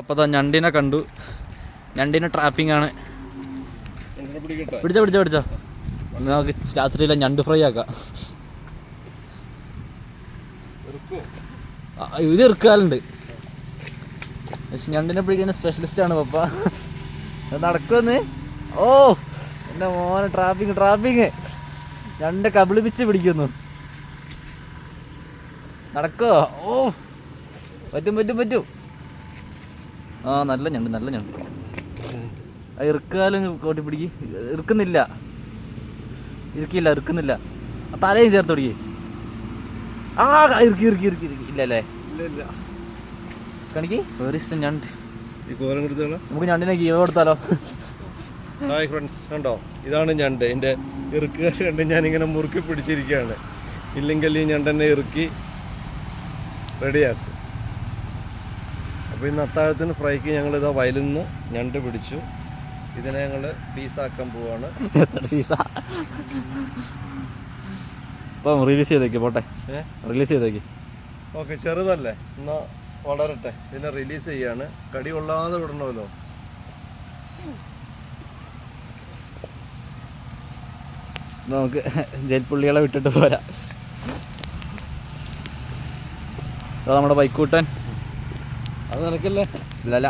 അപ്പോൾ അതാ ഞണ്ടിനെ കണ്ടു. ഞണ്ടിനെ ട്രാപ്പിംഗ് ആണ്. പിടിച്ചോ പിടിച്ചോ പിടിച്ചോ. നമുക്ക് രാത്രിയിലെ ഞണ്ട് ഫ്രൈ ആക്കാം. ഇത് ഇറക്കാലുണ്ട്. ഞണ്ടിനെ പിടിക്കുന്ന സ്പെഷ്യലിസ്റ്റ് ആണ് പപ്പ. നടക്കുമെന്ന് ഓ എന്റെ മോനെ ട്രാപ്പിംഗ് ട്രാപ്പിങ് ഞണ്ട് കബളിപ്പിച്ച് പിടിക്കുന്നു. നടക്കോ ഓ പറ്റും പറ്റും പറ്റും. ആ നല്ല ഞണ്ട് നല്ല ഞണ്ട്. ഇറുക്കാലും കോട്ടി പിടിക്ക്. ഇറുക്കുന്നില്ല. ഇറുക്കിയില്ല ഇറുക്കുന്നില്ല. തലയും ചേർത്ത് പിടിക്കേ. ആ ഇറുക്കി ഇറുക്കി ഇറുക്കി ഇറുക്കി. ഇല്ല അല്ലേ ഇല്ല ഇല്ല. കണിക്ക്? വേറെ ഇഷ്ടം ഞണ്ട്. നമുക്ക് ഞണ്ടിനെ ഗീവ കൊടുത്താലോ? ഹായ് ഫ്രണ്ട്സ് കണ്ടോ? ഇതാണ് ഞണ്ട്. എന്റെ ഇറുക്കുകാർ കണ്ട് ഞാനിങ്ങനെ മുറുക്കി പിടിച്ചിരിക്കുകയാണ്. ഇല്ലെങ്കിൽ ഈ ഞണ്ടെന്നെ ഇറുക്കി റെഡിയാക്കും. അപ്പോൾ ഇന്ന് അത്താഴത്തിന് ഫ്രൈക്ക് ഞങ്ങൾ ഇതാ വയലിൽ നിന്ന് ഞണ്ട് പിടിച്ചു. ഇതിനെ ഞങ്ങൾ പീസാക്കാൻ പോവാണ്. എത്ര പീസാ ഇപ്പം റിലീസ് ചെയ്തേക്ക് പോട്ടെ. റിലീസ് ചെയ്തേക്ക്. ഓക്കെ ചെറുതല്ലേ? എന്നാ വളരട്ടെ. ഇതിനെ റിലീസ് ചെയ്യാണ്. കടി കൊള്ളാതെ വിടണമല്ലോ. നമുക്ക് ജയിൽപ്പുള്ളികളെ വിട്ടിട്ട് പോരാ. നമ്മുടെ ബൈക്കൂട്ടൻ അത് നിനക്കല്ലേ? ഇല്ലല്ല.